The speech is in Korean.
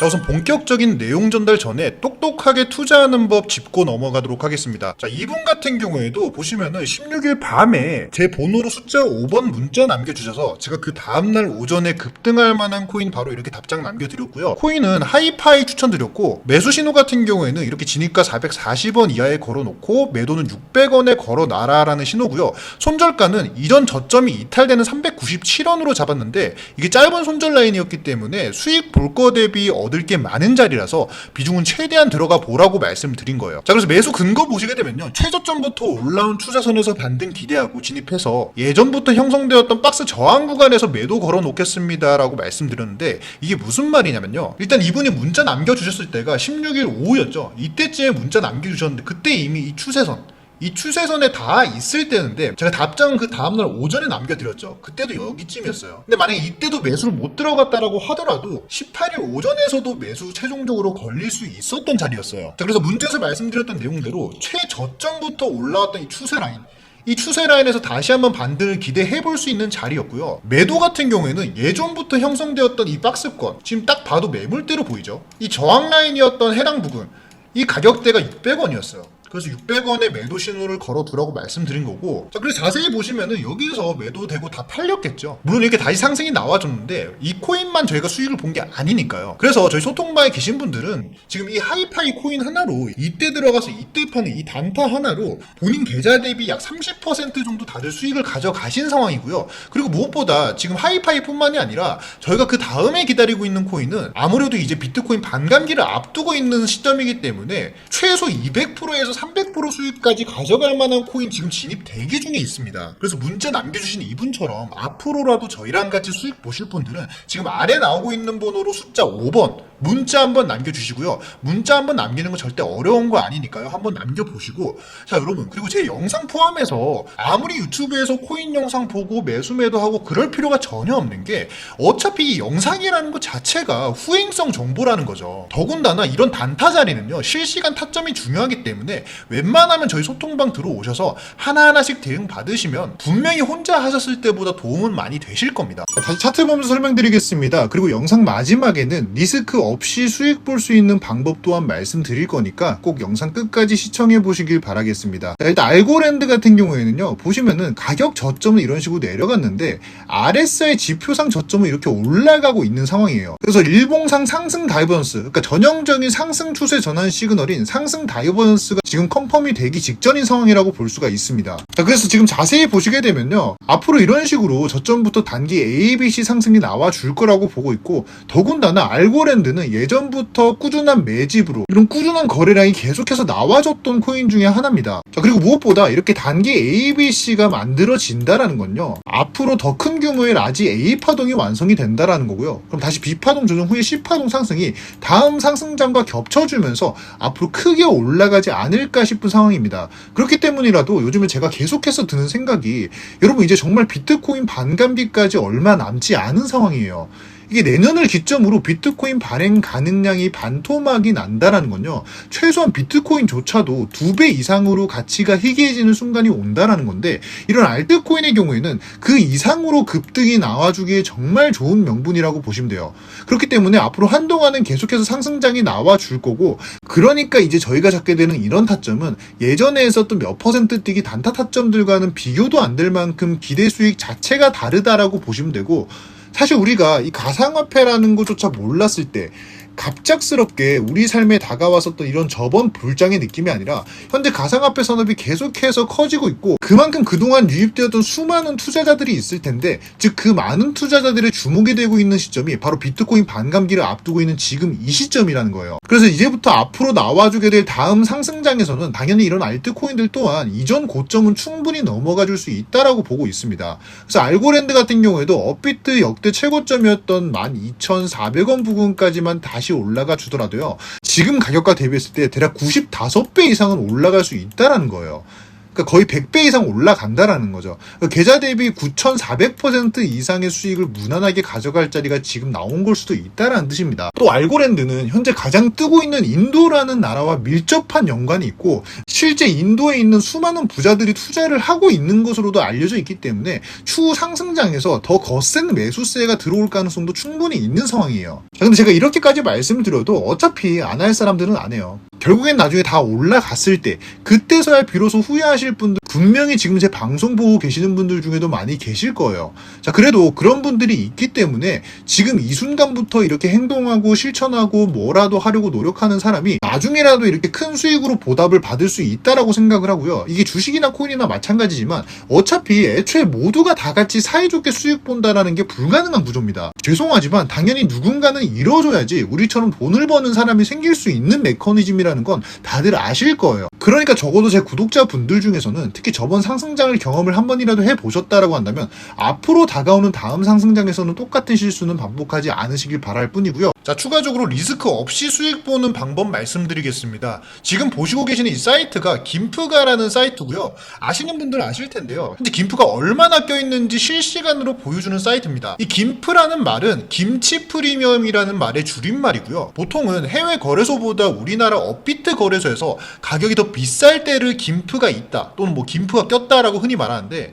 자 우선 본격적인 내용 전달 전에 똑똑하게 투자하는 법 짚고 넘어가도록 하겠습니다. 자 이분 같은 경우에도 보시면은 16일 밤에 제 번호로 숫자 5번 문자 남겨주셔서 제가 그 다음날 오전에 급등할 만한 코인 바로 이렇게 답장 남겨드렸고요. 코인은 하이파이 추천드렸고 매수 신호 같은 경우에는 이렇게 진입가 440원 이하에 걸어놓고 매도는 600원에 걸어놔라라는 신호고요. 손절가는 이전 저점이 이탈되는 397원으로 잡았는데 이게 짧은 손절 라인이었기 때문에 수익 볼 거 대비 얻을 게 많은 자리라서 비중은 최대한 들어가 보라고 말씀드린 거예요. 자 그래서 매수 근거 보시게 되면요. 최저점부터 올라온 투자선에서 반등 기대하고 진입해서 예전부터 형성되었던 박스 저항 구간에서 매도 걸어 놓겠습니다라고 말씀드렸는데 이게 무슨 말이냐면요. 일단 이분이 문자 남겨주셨을 때가 16일 오후였죠. 이때쯤에 문자 남겨주셨는데 그때 이미 이 추세선 이 추세선에 다 있을 때인데 제가 답장은 그 다음날 오전에 남겨드렸죠. 그때도 여기쯤이었어요. 근데 만약에 이때도 매수를 못 들어갔다라고 하더라도 18일 오전에서도 매수 최종적으로 걸릴 수 있었던 자리였어요. 자, 그래서 문제에서 말씀드렸던 내용대로 최저점부터 올라왔던 이 추세 라인 이 추세 라인에서 다시 한번 반등을 기대해 볼 수 있는 자리였고요. 매도 같은 경우에는 예전부터 형성되었던 이 박스권, 지금 딱 봐도 매물대로 보이죠? 이 저항 라인이었던 해당 부분, 이 가격대가 600원이었어요. 그래서 600원의 매도 신호를 걸어두라고 말씀드린 거고 자 그래서 자세히 보시면은 여기서 매도되고 다 팔렸겠죠. 물론 이렇게 다시 상승이 나와줬는데 이 코인만 저희가 수익을 본 게 아니니까요. 그래서 저희 소통방에 계신 분들은 지금 이 하이파이 코인 하나로 이때 들어가서 이때 파는 이 단타 하나로 본인 계좌 대비 약 30% 정도 다들 수익을 가져가신 상황이고요. 그리고 무엇보다 지금 하이파이뿐만이 아니라 저희가 그 다음에 기다리고 있는 코인은 아무래도 이제 비트코인 반감기를 앞두고 있는 시점이기 때문에 최소 200%에서 300% 수익까지 가져갈 만한 코인 지금 진입 대기 중에 있습니다. 그래서 문자 남겨주신 이분처럼 앞으로라도 저희랑 같이 수익 보실 분들은 지금 아래 나오고 있는 번호로 숫자 5번 문자 한번 남겨주시고요. 문자 한번 남기는 건 절대 어려운 거 아니니까요. 한번 남겨보시고 자 여러분 그리고 제 영상 포함해서 아무리 유튜브에서 코인 영상 보고 매수 매도하고 그럴 필요가 전혀 없는 게 어차피 이 영상이라는 것 자체가 후행성 정보라는 거죠. 더군다나 이런 단타 자리는요 실시간 타점이 중요하기 때문에 웬만하면 저희 소통방 들어오셔서 하나하나씩 대응 받으시면 분명히 혼자 하셨을 때보다 도움은 많이 되실 겁니다. 다시 차트 보면서 설명드리겠습니다. 그리고 영상 마지막에는 리스크 없이 수익 볼 수 있는 방법 또한 말씀드릴 거니까 꼭 영상 끝까지 시청해 보시길 바라겠습니다. 자, 일단 알고랜드 같은 경우에는요, 보시면은 가격 저점은 이런 식으로 내려갔는데, RSI 지표상 저점은 이렇게 올라가고 있는 상황이에요. 그래서 일봉상 상승 다이버넌스, 그러니까 전형적인 상승 추세 전환 시그널인 상승 다이버넌스가 지금 컨펌이 되기 직전인 상황이라고 볼 수가 있습니다. 자, 그래서 지금 자세히 보시게 되면요, 앞으로 이런 식으로 저점부터 단기 A, B, C 상승이 나와 줄 거라고 보고 있고, 더군다나 알고랜드는 예전부터 꾸준한 매집으로 이런 꾸준한 거래 라인이 계속해서 나와줬던 코인 중에 하나입니다. 자, 그리고 무엇보다 이렇게 단기 A, B, C가 만들어진다라는 건요, 앞으로 더 큰 규모의 라지 A 파동이 완성이 된다라는 거고요. 그럼 다시 B 파동 조정 후에 C 파동 상승이 다음 상승장과 겹쳐주면서 앞으로 크게 올라가지 않을까 싶은 상황입니다. 그렇기 때문이라도 요즘에 제가 계속해서 드는 생각이 여러분 이제 정말 비트코인 반감기까지 얼마 남지 않은 상황이에요. 이게 내년을 기점으로 비트코인 발행 가능량이 반토막이 난다라는 건요. 최소한 비트코인조차도 두 배 이상으로 가치가 희귀해지는 순간이 온다라는 건데 이런 알트코인의 경우에는 그 이상으로 급등이 나와주기에 정말 좋은 명분이라고 보시면 돼요. 그렇기 때문에 앞으로 한동안은 계속해서 상승장이 나와줄 거고 그러니까 이제 저희가 잡게 되는 이런 타점은 예전에 했었던 몇 퍼센트 뛰기 단타 타점들과는 비교도 안 될 만큼 기대 수익 자체가 다르다라고 보시면 되고 사실 우리가 이 가상화폐라는 것조차 몰랐을 때 갑작스럽게 우리 삶에 다가왔었던 이런 저번 불장의 느낌이 아니라 현재 가상화폐 산업이 계속해서 커지고 있고 그만큼 그동안 유입되었던 수많은 투자자들이 있을 텐데 즉 그 많은 투자자들의 주목이 되고 있는 시점이 바로 비트코인 반감기를 앞두고 있는 지금 이 시점이라는 거예요. 그래서 이제부터 앞으로 나와주게 될 다음 상승장에서는 당연히 이런 알트코인들 또한 이전 고점은 충분히 넘어가 줄 수 있다라고 보고 있습니다. 그래서 알고랜드 같은 경우에도 업비트 역대 최고점이었던 12,400원 부근까지만 다시 올라가 주더라도요. 지금 가격과 대비했을 때 대략 95배 이상은 올라갈 수 있다라는 거예요. 그러니까 거의 100배 이상 올라간다라는 거죠. 그러니까 계좌 대비 9,400% 이상의 수익을 무난하게 가져갈 자리가 지금 나온 걸 수도 있다라는 뜻입니다. 또 알고랜드는 현재 가장 뜨고 있는 인도라는 나라와 밀접한 연관이 있고 실제 인도에 있는 수많은 부자들이 투자를 하고 있는 것으로도 알려져 있기 때문에 추후 상승장에서 더 거센 매수세가 들어올 가능성도 충분히 있는 상황이에요. 자, 근데 제가 이렇게까지 말씀드려도 어차피 안 할 사람들은 안 해요. 결국엔 나중에 다 올라갔을 때 그때서야 비로소 후회하실 분들 분명히 지금 제 방송 보고 계시는 분들 중에도 많이 계실 거예요. 자 그래도 그런 분들이 있기 때문에 지금 이 순간부터 이렇게 행동하고 실천하고 뭐라도 하려고 노력하는 사람이 나중에라도 이렇게 큰 수익으로 보답을 받을 수 있다라고 생각을 하고요. 이게 주식이나 코인이나 마찬가지지만 어차피 애초에 모두가 다 같이 사이좋게 수익 본다라는 게 불가능한 구조입니다. 죄송하지만 당연히 누군가는 이뤄줘야지 우리처럼 돈을 버는 사람이 생길 수 있는 메커니즘이라는 건 다들 아실 거예요. 그러니까 적어도 제 구독자분들 중에서는 특히 저번 상승장을 경험을 한 번이라도 해보셨다라고 한다면 앞으로 다가오는 다음 상승장에서는 똑같은 실수는 반복하지 않으시길 바랄 뿐이고요. 자, 추가적으로 리스크 없이 수익 보는 방법 말씀드리겠습니다. 지금 보시고 계시는 이 사이트가 김프가라는 사이트고요. 아시는 분들은 아실 텐데요. 현재 김프가 얼마나 껴있는지 실시간으로 보여주는 사이트입니다. 이 김프라는 말은 김치 프리미엄이라는 말의 줄임말이고요. 보통은 해외 거래소보다 우리나라 업비트 거래소에서 가격이 더 비쌀 때를 김프가 있다 또는 뭐 김프가 꼈다라고 흔히 말하는데